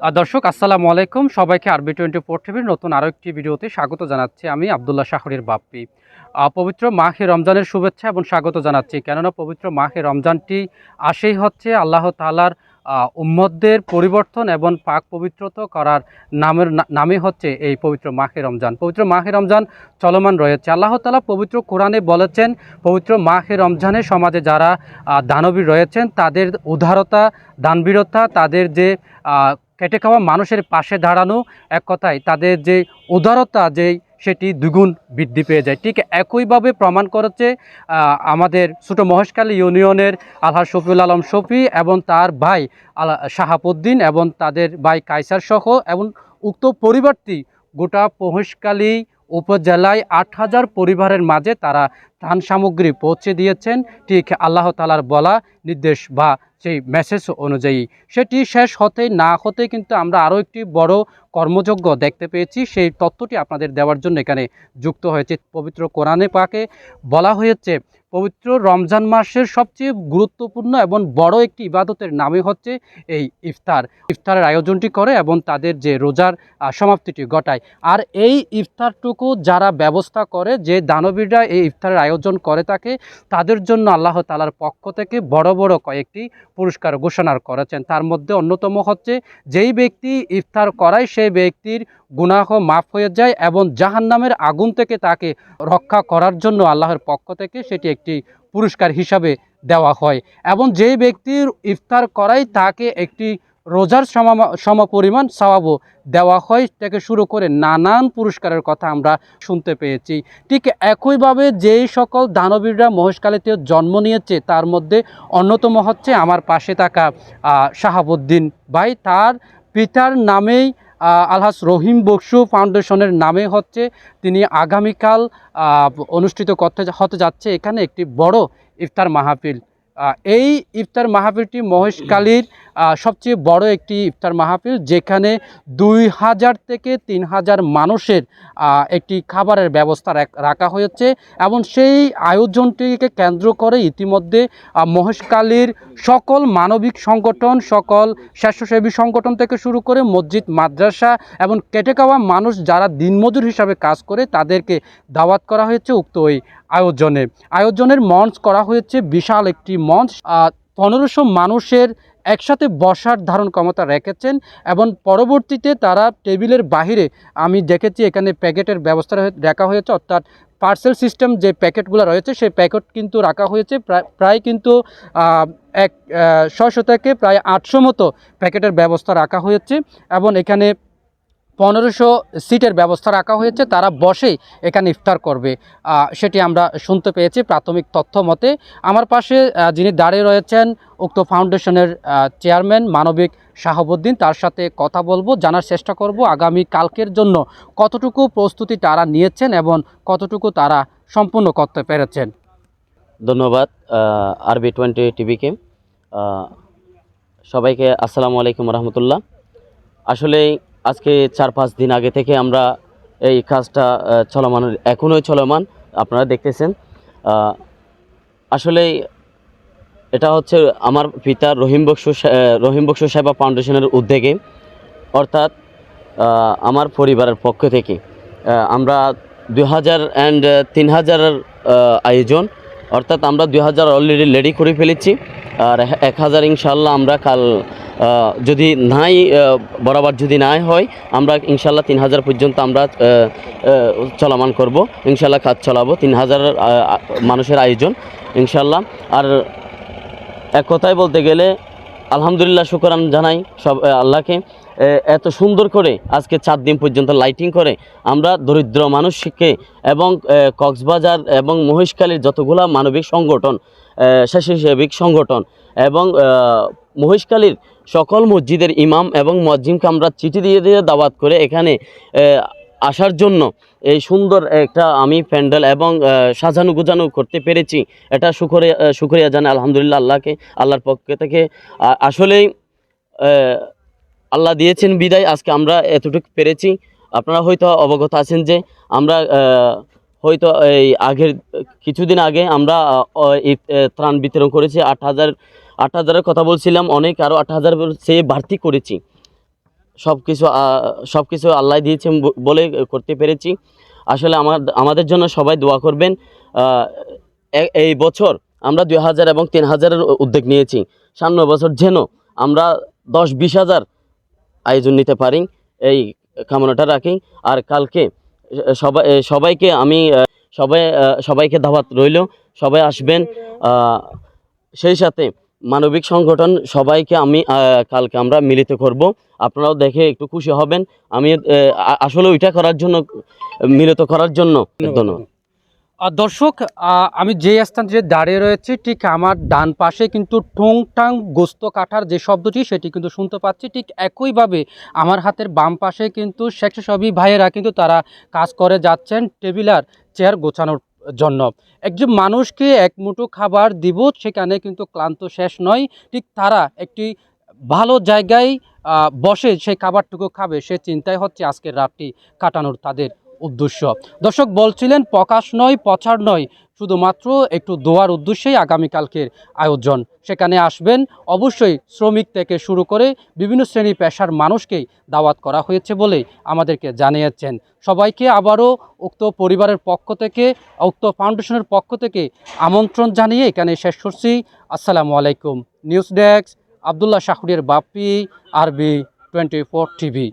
দর্শক আসসালামু আলাইকুম। সবাইকে আরবি টোয়েন্টি ফোর টিভির নতুন আরও একটি ভিডিওতে স্বাগত জানাচ্ছি আমি আবদুল্লাহ শাহরির বাপ্পি। পবিত্র মাহে রমজানের শুভেচ্ছা এবং স্বাগত জানাচ্ছি। কেননা পবিত্র মাহে রমজানটি আসেই হচ্ছে আল্লাহ তালার উম্মতদের পরিবর্তন এবং পাক পবিত্রতা করার নামের না- নামই হচ্ছে এই পবিত্র মাহে রমজান। পবিত্র মাহে রমজান চলমান রয়েছে। আল্লাহ তালা পবিত্র কোরআনে বলেছেন পবিত্র মাহে রমজানে সমাজে যারা আহ, দানবীর রয়েছেন তাদের উদারতা দানবীরতা তাদের যে খেটে খাওয়া মানুষের পাশে দাঁড়ানো এক কথায় তাদের যে উদারতা, যে সেটি দ্বিগুণ বৃদ্ধি পেয়ে যায়। ঠিক একইভাবে প্রমাণ করেছে আমাদের ছোটো মহেশখালী ইউনিয়নের আলহা শফিউল আলম শফি এবং তার ভাই আলা, শাহাবুদ্দিন এবং তাদের ভাই কাইসার সহ এবং উক্ত পরিবারটি গোটা মহেশখালী উপজেলায় আট হাজার পরিবারের মাঝে তারা ত্রাণ সামগ্রী পৌঁছে দিয়েছেন। ঠিক আল্লাহ তালার বলা নির্দেশ বা সেই মেসেজ অনুযায়ী। সেটি শেষ হতে না হতে কিন্তু আমরা আরও একটি বড় কর্মযজ্ঞ দেখতে পেয়েছি। সেই তথ্যটি আপনাদের দেওয়ার জন্য এখানে যুক্ত হয়েছে পবিত্র কোরআনে পাকে। বলা হয়েছে পবিত্র রমজান মাসের সবচেয়ে গুরুত্বপূর্ণ এবং বড় একটি ইবাদতের নামে হচ্ছে এই ইফতার। ইফতারের আয়োজনটি করে এবং তাদের যে রোজার সমাপ্তিটি ঘটায়। আর এই ইফতারটুকু যারা ব্যবস্থা করে, যে দানবীরা এই ইফতারের আয়োজন করে থাকে, তাদের জন্য আল্লাহ তালার পক্ষ থেকে বড় বড় কয়েকটি পুরস্কার ঘোষণা করেছেন। তার মধ্যে অন্যতম হচ্ছে, যেই ব্যক্তি ইফতার করায় সেই ব্যক্তির গুনাহ মাফ হয়ে যায় এবং জাহান্নামের আগুন থেকে তাকে রক্ষা করার জন্য আল্লাহর পক্ষ থেকে সেটি একটি পুরস্কার হিসাবে দেওয়া হয় এবং যেই ব্যক্তির ইফতার করাই তাকে একটি রোজার সম, সমপরিমাণ সওয়াবও দেওয়া হয় থেকে শুরু করে নানান পুরস্কারের কথা আমরা শুনতে পেয়েছি। ঠিক একইভাবে যেই সকল দানবীররা মহেশকালীতে জন্ম নিয়েছে, তার মধ্যে অন্যতম হচ্ছে আমার পাশে থাকা শাহাবুদ্দিন ভাই। তার পিতার নামেই আলহাস রহিম বক্সু ফাউন্ডেশনের নামে হচ্ছে তিনি আগামীকাল অনুষ্ঠিত করতে হতে যাচ্ছে এখানে একটি বড় ইফতার মাহফিল। এই ইফতার মাহফিলটি মহেশকালীর সবচেয়ে বড় একটি ইফতার মাহফিল, যেখানে দুই হাজার থেকে তিন হাজার মানুষের একটি খাবারের ব্যবস্থা রাখ- হয়েছে এবং সেই আয়োজনটিকে কেন্দ্র করে ইতিমধ্যে মহেশকালীর সকল মানবিক সংগঠন, সকল স্বেচ্ছাসেবী সংগঠন থেকে শুরু করে মসজিদ, মাদ্রাসা এবং কেটে খাওয়া মানুষ যারা দিনমজুর হিসাবে কাজ করে তাদেরকে দাওয়াত করা হয়েছে। উক্ত ওই আয়োজনে। আয়োজনের মঞ্চ করা হয়েছে বিশাল একটি মঞ্চ। পনেরোশো মানুষের একসাথে বসার ধারণ ক্ষমতা রেখেছেন এবং পরবর্তীতে তারা টেবিলের বাহিরে, আমি দেখেছি এখানে প্যাকেটের ব্যবস্থা রাখা হয়েছে, অর্থাৎ পার্সেল সিস্টেম যে প্যাকেটগুলো রয়েছে, সেই প্যাকেট কিন্তু রাখা হয়েছে। প্রায় প্রায় কিন্তু এক ছয়শো থেকে প্রায় আটশো মতো প্যাকেটের ব্যবস্থা রাখা হয়েছে এবং এখানে পনেরোশো সিটের ব্যবস্থা রাখা হয়েছে, তারা বসেই এখানে ইফতার করবে। সেটি আমরা শুনতে পেয়েছি প্রাথমিক তথ্য মতে। আমার পাশে যিনি দাঁড়িয়ে রয়েছেন, উক্ত ফাউন্ডেশনের চেয়ারম্যান মানবিক শাহাবুদ্দিন, তার সাথে কথা বলব, জানার চেষ্টা করব আগামী কালকের জন্য কতটুকু প্রস্তুতি তারা নিয়েছেন এবং কতটুকু তারা সম্পূর্ণ করতে পেরেছেন। ধন্যবাদ আরবি টোয়েন্টি টিভিকে। সবাইকে আসসালামু আলাইকুম রহমতুল্লাহ। আসলে আজকে চার পাঁচ দিন আগে থেকে আমরা এই কাজটা চলমান, এখনোই চলমান, আপনারা দেখতেছেন। আসলে এটা হচ্ছে আমার পিতা রহিম বক্সু রহিম বক্সু সেবা ফাউন্ডেশনের উদ্যোগে, অর্থাৎ আমার পরিবারের পক্ষ থেকে আমরা দুই হাজার অ্যান্ড তিন হাজারের আয়োজন, অর্থাৎ আমরা দুই হাজার অলরেডি রেডি করে ফেলেছি, আর এক হাজার ইনশাল্লাহ আমরা কাল যদি নাই বরাবর যদি নাই হয় আমরা ইনশাল্লাহ তিন হাজার পর্যন্ত আমরা চলমান করব। ইনশাল্লাহ কাজ চলাবো। তিন হাজার মানুষের আয়োজন ইনশাল্লাহ আর এক কথায় বলতে গেলে আলহামদুলিল্লাহ শুকরান জানাই সব আল্লাহকে। এত সুন্দর করে আজকে চার দিন পর্যন্ত লাইটিং করে আমরা দরিদ্র মানুষকে এবং কক্সবাজার এবং মহেশখালীর যতগুলা মানবিক সংগঠন স্বেচ্ছাসেবিক সংগঠন এবং আহ, মহেশখালীর সকল মসজিদের ইমাম এবং মসজিদকে আমরা চিঠি দিয়ে দিয়ে দাওয়াত করে এখানে আসার জন্য এই সুন্দর একটা আমি প্যান্ডেল এবং সাজানো গোজানো করতে পেরেছি। এটা আহ, শুকরিয়া জানাই আলহামদুলিল্লাহ আল্লাহকে আল্লাহর পক্ষ থেকে। আসলেই আল্লাহ দিয়েছেন বিদায় আজকে আমরা এতটুকু পেরেছি। আপনারা হয়তো অবগত আছেন যে আমরা হয়তো এই আগের কিছুদিন আগে আমরা ত্রাণ বিতরণ করেছি আট হাজার আট হাজারের কথা বলছিলাম, অনেক আরও আট হাজার চেয়ে বাড়তি করেছি। সব কিছু সব কিছু আল্লাহ দিয়েছেন ব- বলে করতে পেরেছি। আসলে আমার, আমাদের জন্য সবাই দোয়া করবেন। এই বছর আমরা দুই হাজার এবং তিন হাজারের উদ্যোগ নিয়েছি। সামনে বছর যেন আমরা দশ বিশ হাজার আয়োজন নিতে পারি, এই কামনাটা রাখি। আর কালকে সবাই, সবাইকে আমি সবাই সবাইকে দাওয়াত রইল, সবাই আসবেন। সেই সাথে মানবিক সংগঠন সবাইকে আমি কালকে আমরা মিলিত করব। আপনারাও দেখে একটু খুশি হবেন। আমি আসলে ওইটা করার জন্য মিলিত করার জন্য ধন্যবাদ। আর দর্শক আমি যে স্থানটিতে দাঁড়িয়ে রয়েছি ঠিক আমার ডান পাশে কিন্তু ঠোং টাং গোস্ত কাটার যে শব্দটি সেটি কিন্তু শুনতে পাচ্ছি। ঠিক একইভাবে আমার হাতের বাম পাশে কিন্তু স্বেচ্ছাসেবী ভাইয়েরা কিন্তু তারা কাজ করে যাচ্ছেন। টেবিলার চেয়ার গোছানোর জন্য। একজন মানুষকে এক মুঠো খাবার দিব, সেখানে কিন্তু ক্লান্ত শেষ নয়। ঠিক তারা একটি ভালো জায়গায় বসে সেই খাবারটুকু খাবে, সে চিন্তাই হচ্ছে আজকের রাতটি কাটানোর তাদের উদ্দেশ্য। দর্শক, বলছিলেন প্রকাশ নয়, প্রচার নয়, শুধুমাত্র একটু দোয়ার উদ্দেশ্যেই আগামীকালকের আয়োজন। সেখানে আসবেন, অবশ্যই শ্রমিক থেকে শুরু করে বিভিন্ন শ্রেণি পেশার মানুষকেই দাওয়াত করা হয়েছে বলে আমাদেরকে জানিয়েছেন। সবাইকে আবারও উক্ত পরিবারের পক্ষ থেকে, উক্ত ফাউন্ডেশনের পক্ষ থেকে আমন্ত্রণ জানিয়ে এখানে শেষ করছি। আসসালামু আলাইকুম। নিউজ ডেস্ক, আবদুল্লাহ শাহুরের বাপ্পি, আরবি টোয়েন্টি ফোর টিভি।